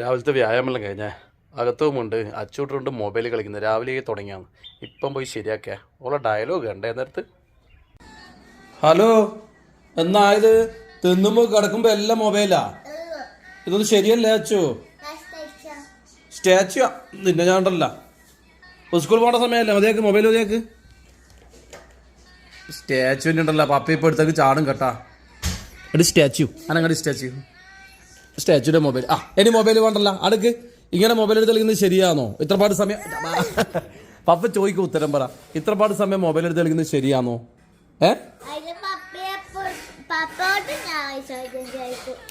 രാവിലത്തെ വ്യായാമെല്ലാം കഴിഞ്ഞേ അകത്തുമുണ്ട് അച്ചൂട്ടുണ്ട് മൊബൈൽ കളിക്കുന്നത് രാവിലെ തുടങ്ങിയാണ് ഇപ്പം പോയി ശരിയാക്കിയ. ഓളെ ഡയലോഗ് കണ്ടേ നേരത്ത്. ഹലോ എന്നായത്? തിന്നുമ്പോൾ കിടക്കുമ്പോൾ എല്ലാം മൊബൈലാ ഇതൊന്നും ശരിയല്ലേ അച്ചു? സ്റ്റാച്ചു നിന്നെ ഞാൻ ഉണ്ടല്ല സ്കൂൾ പോണ സമയമല്ലേ മതിയാക്ക് മൊബൈൽ മതിയാക്ക്? സ്റ്റാച്ചുവിന്റെ ഉണ്ടല്ലോ പപ്പ ഇപ്പോൾ എടുത്തേക്ക് ചാടും കേട്ടാ. എടി സ്റ്റാച്ചു അനങ്ങടി സ്റ്റാച്ചു സ്റ്റാച്ചുയുടെ മൊബൈൽ ആ ഇനി മൊബൈൽ വേണ്ടല്ല. അടുക്ക്. ഇങ്ങനെ മൊബൈൽ എടുത്ത് കളിക്കുന്നത് ശരിയാണോ ഇത്രപാട് സമയം പപ്പ ചോദിക്കും ഉത്തരം പറ. ഇത്രപാട് സമയം മൊബൈൽ എടുത്ത് കളിക്കുന്നത് ശരിയാണോ ഏ?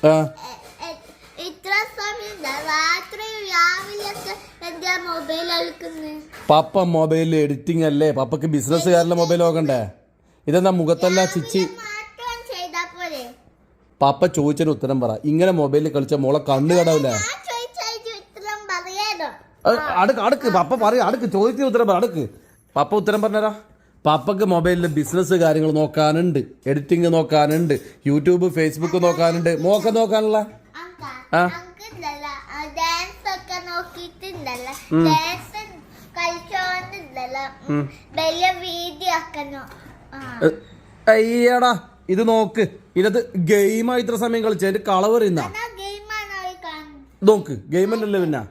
ആ. മൊബൈൽ പപ്പ മൊബൈലിൽ എഡിറ്റിംഗ് അല്ലേ? പപ്പക്ക് ബിസിനസ്സുകാരുടെ മൊബൈൽ നോക്കണ്ടേ? ഇതെന്താ മുഖത്തല്ല ചിച്ചി? പപ്പ ചോദിച്ചതിന് ഉത്തരം പറ. ഇങ്ങനെ മൊബൈലിൽ കളിച്ച മോളെ കണ്ണു കടാവില്ലേ? അടുക്ക് അടുക്ക് പപ്പ പറയും അടുക്ക് ചോദിച്ചതിന് ഉത്തരം പറ അടുക്ക്. പപ്പ ഉത്തരം പറഞ്ഞരാ. പപ്പക്ക് മൊബൈലിൽ ബിസിനസ് കാര്യങ്ങൾ നോക്കാനുണ്ട് എഡിറ്റിംഗ് നോക്കാനുണ്ട് യൂട്യൂബ് ഫേസ്ബുക്ക് നോക്കാനുണ്ട്. മോക്ക നോക്കാനുള്ള? ആ. അയ്യടാ ഇത് നോക്ക്. ഇതിനകത്ത് ഗെയിമായി ഇത്ര സമയം കളിച്ച. എന്റെ കളവ് അറിയുന്ന എന്നാ ഗെയിമാണ് കാണുന്നത്. നോക്ക്. ഗെയിം അല്ലല്ലോ പിന്നെ.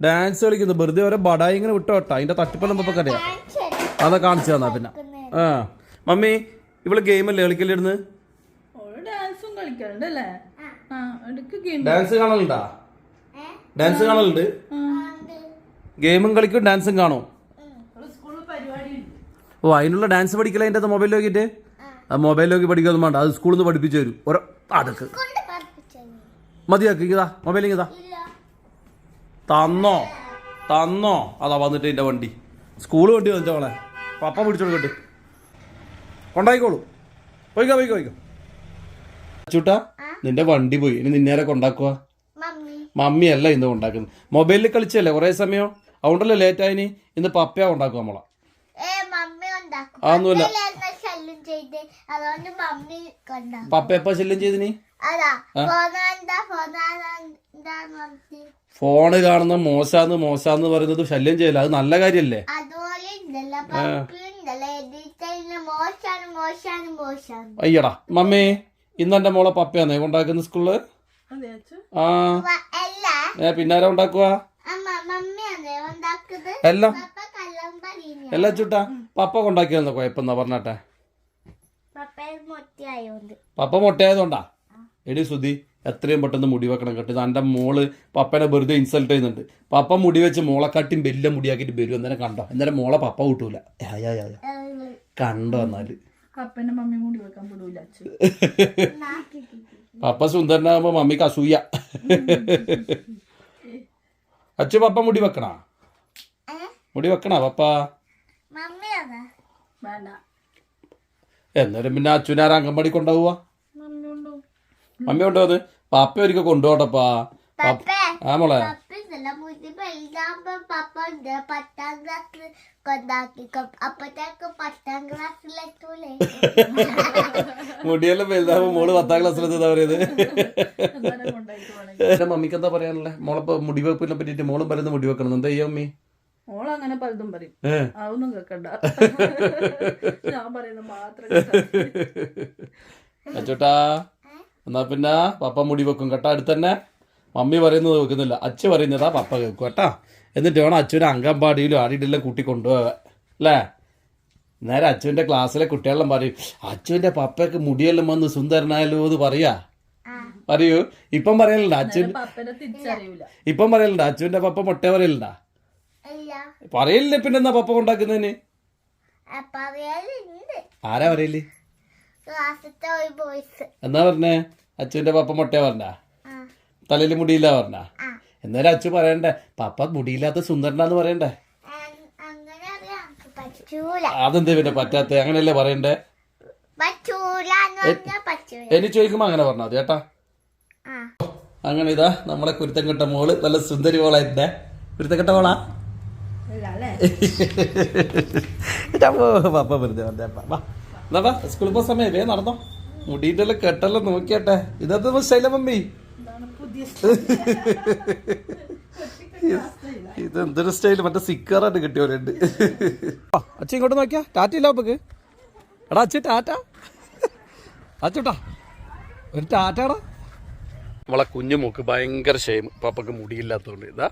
ഡാൻസ് കളിക്കുന്നു. വെറുതെ ഓരോ ബടായി ഇങ്ങനെ വിട്ടോ കേട്ടോ അതിന്റെ തട്ടിപ്പെല്ലാം അറിയാം. കാണിച്ചു അതാ കാണിച്ചു തന്നാ പിന്നെ. ആ. മമ്മി ഇവൾ ഗെയിമല്ലേ കളിക്കലിരുന്ന് ഡാൻസും കാണലുണ്ടാ? ഡാൻസ് കാണലുണ്ട്. ഗെയിമും കളിക്കും ഡാൻസും കാണും. സ്കൂളിൽ പരിപാടി ഉണ്ട് ഓ അതിനുള്ള ഡാൻസ് പഠിക്കല എന്റെ മൊബൈൽ നോക്കിയിട്ട് മൊബൈൽ നോക്കി പഠിക്കൊന്നും വേണ്ട. അത് സ്കൂളിൽ നിന്ന് പഠിപ്പിച്ചു തരും. ഓരോ അതൊക്കെ. കൊണ്ട് പഠിപ്പിച്ചത്. മതിയാക്കി ഇതാ മൊബൈൽ ഇതാ തന്നോ? തന്നോ? അതാ വന്നിട്ട് എന്റെ വണ്ടി. സ്കൂൾ വണ്ടി വന്നിട്ട് മോളെ പപ്പ പിടിച്ചോളൂ കൊണ്ടായിക്കോളൂ. പോയിക്കോ പോയിക്കോ പോയിക്കോ. ചൂട്ടാ നിന്റെ വണ്ടി പോയി. ഇനി നിന്നേരെ കൊണ്ടാക്കുക മമ്മി. മമ്മി അല്ല ഇന്ന് കൊണ്ടാക്കുന്നത്. മൊബൈലിൽ കളിച്ചല്ലേ കുറേ സമയം? അതുകൊണ്ടല്ലേ ലേറ്റ് ആയിനി ഇന്ന് പപ്പയാ കൊണ്ടാക്കുക നമ്മളെ അതൊന്നുമില്ല. ശല്യം ചെയ്ത്. അതുകൊണ്ട് മമ്മി കൊണ്ടാക്കും പപ്പ എപ്പാ ശല്യം ചെയ്തിനി അതാ പറഞ്ഞ്. ഫോണ് കാണുന്ന മോശാന്ന് മോശാന്ന് പറയുന്നത് ശല്യം ചെയ്യല അത് നല്ല കാര്യല്ലേ? അതുപോലെ ഉണ്ടല്ലോ പപ്പി ഉണ്ടല്ലോ എഡിറ്ററിന് മോശാണ് മോശാണ് മോശാണ്. അയ്യടാ മമ്മി ഇന്ന് മോളെ പപ്പയാന്നേ കൊണ്ടാക്കുന്ന സ്കൂളിൽ? ആ. ഏ പിന്നാരെ ഉണ്ടാക്കുക എല്ലാം? എല്ലാം ചുട്ടാ? പപ്പ കൊണ്ടാക്കിയെന്ന കുഴപ്പമെന്നാ പറഞ്ഞാട്ടെ? പപ്പ മൊട്ടയായതുകൊണ്ടാ? എടി സുധി എത്രയും പെട്ടെന്ന് മുടി വെക്കണം കേട്ടോ. ഇത് എന്റെ മോൾ പപ്പനെ വെറുതെ ഇൻസൾട്ട് ചെയ്യുന്നുണ്ട്. പപ്പ മുടി വെച്ച് മോളെ കാട്ടിയും വലിയ മുടിയാക്കിയിട്ട് വരും. അന്നേരം കണ്ടോ? അന്നേരം മോളെ പപ്പ കൂട്ടൂല. യാ, യാ, യാ, യാ. കണ്ടോ എന്നാൽ? പപ്പ സുന്ദരനാകുമ്പോ മമ്മിക്ക് അസൂയ. അച്ഛ പപ്പ മുടി വെക്കണ? മുടി വെക്കണ പപ്പ? വേണ്ട. എന്നാലും പിന്നെ അച്ഛനാര അംഗൻവാടി കൊണ്ടുപോവാ മമ്മി കൊണ്ടുപോകുന്നത് പപ്പ ഒരിക്കൽ കൊണ്ടുപോട്ടപ്പാ പപ്പ പപ്പേ ആ മോളെ. വലുതാകുമ്പോ മുടിയെല്ലാം വലുതാവുമ്പോ മോൾ പത്താം ക്ലാസ്സിലെത്താ പറയുന്നത്. എന്റെ മമ്മിക്ക് എന്താ പറയാനുള്ളത് മോളിപ്പോ മുടി വെപ്പിനെ പറ്റിട്ട് മോളും പറയുന്നത് മുടി വെക്കണം എന്താ ചെയ്യാ മമ്മി? ഓളങ്ങനെ പലതും പറയും. അതൊന്നും കേക്കണ്ട. ഞാൻ പറയുന്നത് മാത്രം. അച്ചോട്ടാ എന്നാ പിന്നെ പപ്പ മുടി വെക്കും കേട്ടോ. അടുത്ത് തന്നെ മമ്മി പറയുന്നത് വെക്കുന്നില്ല. അച്ഛ പറയുന്നതാ പപ്പ കേൾക്കും കേട്ടാ. എന്നിട്ട് വേണം അച്ഛനെ അംഗൻവാടിയിലും ആടിയിട്ടെല്ലാം കൂട്ടി കൊണ്ടുപോകാൻ. അല്ലേ? നേരെ അച്ഛന്റെ ക്ലാസ്സിലെ കുട്ടികളെല്ലാം പറയും അച്ഛന്റെ പപ്പയ്ക്ക് മുടിയെല്ലാം വന്ന് സുന്ദരനായല്ലോ എന്ന് പറയാ. പറയൂ. ഇപ്പം പറയലുണ്ടോ? അച്ഛൻ ഇപ്പം പറയലുണ്ടോ? അച്ഛന്റെ പപ്പ മൊട്ടേ പറയലുണ്ടാ? ഇല്ല. പിന്നെ പിന്നെന്നാ പപ്പ കൊണ്ടാക്കുന്നതിന്? ആരാ പറയൽ? എന്നാ പറഞ്ഞേ? അച്ഛന്റെ പപ്പ മുട്ടയാ പറഞ്ഞ? തലയിൽ മുടിയില്ല പറഞ്ഞ? എന്നാലും അച്ഛൻ പറയണ്ടേ? പപ്പ മുടിയില്ലാത്ത സുന്ദരനാന്ന് പറയണ്ടേ? അതെന്താ പിന്നെ പറ്റാത്ത? അങ്ങനെയല്ലേ പറയണ്ടേ? എനിക്ക് ചോദിക്കുമ്പോ അങ്ങനെ പറഞ്ഞാ മതി കേട്ടാ. ആ. അങ്ങനെ ഇതാ നമ്മളെ കുരുത്തം കെട്ട മോൾ നല്ല സുന്ദരി മോളായിരുന്നേ. കുരുത്തം കെട്ട മോളാ? പപ്പ വെറുതെ വന്നേ, പപ്പ. വാ. എന്നാ വാ, സ്കൂളിൽ പോ സമയം വേ നടന്നോ. മുടിയുടെ കെട്ടെല്ലാം നോക്കിയാട്ടെ. ഇതത് സ്റ്റൈല മമ്മി? ഇതാണ് പുതിയ ഇത് എന്തൊരു സ്റ്റൈൽ മറ്റേ സിക്കറായിട്ട് കിട്ടിയവരുണ്ട് അച്ഛൻ ഇങ്ങോട്ട് നോക്കിയാ. ടാറ്റ ഇല്ല അപ്പക്ക് എടാ അച്ഛൻ ടാറ്റ. അച്ഛട്ടാ ഒരു ടാറ്റാടാ നമ്മളെ കുഞ്ഞു മൂക്ക് ഭയങ്കര ഷെയിം പപ്പക്ക് മുടിയില്ലാത്തതുകൊണ്ട്. ഇതാ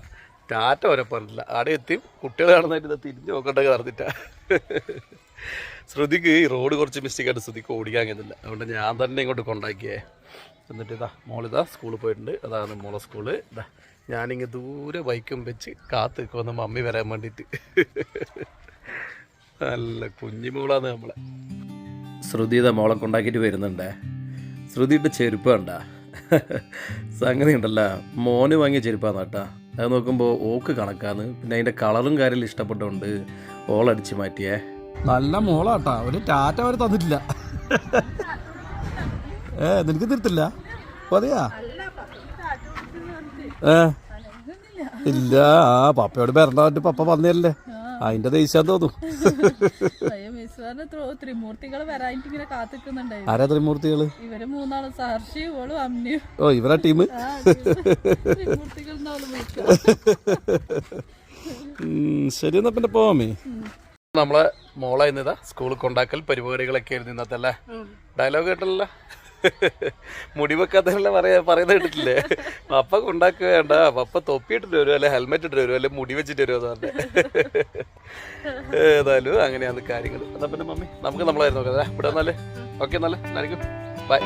ടാറ്റ വരെ പറഞ്ഞില്ല അവിടെ എത്തി. കുട്ടികൾ കാണുന്നതായിട്ട് ഇതാ തിരിഞ്ഞു നോക്കണ്ടൊക്കെ നടന്നിട്ടാ. ശ്രുതിക്ക് ഈ റോഡ് കുറച്ച് മിസ്റ്റേക്കായിട്ട് ശ്രുതിക്ക് ഓടിക്കാൻ കഴിയുന്നില്ല അതുകൊണ്ട് ഞാൻ തന്നെ ഇങ്ങോട്ട് കൊണ്ടാക്കിയേ. എന്നിട്ട് ഇതാ മോളിതാ സ്കൂളിൽ പോയിട്ടുണ്ട്. അതാണ് മോളെ സ്കൂൾ ഇതാ ഞാനിങ്ങ് ദൂരെ ബൈക്കും വെച്ച് കാത്ത് നിൽക്കുമെന്ന് മമ്മി വരാൻ വേണ്ടിയിട്ട്. നല്ല കുഞ്ഞിമൂളാണ് നമ്മളെ. ശ്രുതിയുടെ മോളെ കൊണ്ടാക്കിയിട്ട് വരുന്നുണ്ടേ. ശ്രുതിയുടെ ചെരുപ്പ് കണ്ട. സംഗതി ഉണ്ടല്ല മോന് വാങ്ങിയ ചെരുപ്പാണ് കേട്ടാ. അത് നോക്കുമ്പോൾ ഓക്ക് കണക്കാന്ന്. പിന്നെ അതിന്റെ കളറും കാര്യം ഇഷ്ടപ്പെട്ടുകൊണ്ട് ഓളടിച്ച് മാറ്റിയേ. നല്ല മോളാട്ടാ. ഒരു ടാറ്റ അവർ തന്നിട്ടില്ല. ഏ നിനക്ക് തിരുത്തില്ല അതെയാ ഏ? ഇല്ല ആ പപ്പയോട് വരണ്ടായിട്ട് പപ്പ വന്നതല്ലേ. അതിന്റെ ദേഷ്യാന്ന് തോന്നും. ത്രിമൂർത്തികൾ വരാനായിട്ട് ഇങ്ങനെ കാത്തിക്കുന്നുണ്ടായിരുന്നു ആരാ ത്രിമൂർത്തികൾ ഇവർ മൂന്നാളും സാർഷി ഓളും അമ്മിയും. ഓ ഇവരാ ടീം ത്രിമൂർത്തികൾ ശരി എന്നാ പിന്നെ പോവാമേ നമ്മളെ മോളെ ഇന്നിതാ സ്കൂളിൽ കൊണ്ടാക്കൽ പരിപാടികളൊക്കെ ആയിരുന്നു ഇന്നത്തെ അല്ലേ ഡയലോഗ് കേട്ടല്ലോ? മുടി വെക്കാത്തല്ല പറയാ പറയുന്ന കേട്ടിട്ടില്ലേ? പപ്പ കൊണ്ടാക്കുക വേണ്ട പപ്പ തൊപ്പിയിട്ടിട്ട് വരുമോ അല്ലെ ഹെൽമെറ്റ് ഇട്ടിട്ട് വരുമോ അല്ലെ മുടി വെച്ചിട്ട് വരുമോ എന്ന് പറഞ്ഞെ. ഏതായാലും അങ്ങനെയാണ് കാര്യങ്ങൾ. അതാ പിന്നെ മമ്മി നമുക്ക് നമ്മളായിരുന്നു നോക്കാം ഇവിടെ നല്ല ഓക്കെ നല്ല എല്ലാവർക്കും ബൈ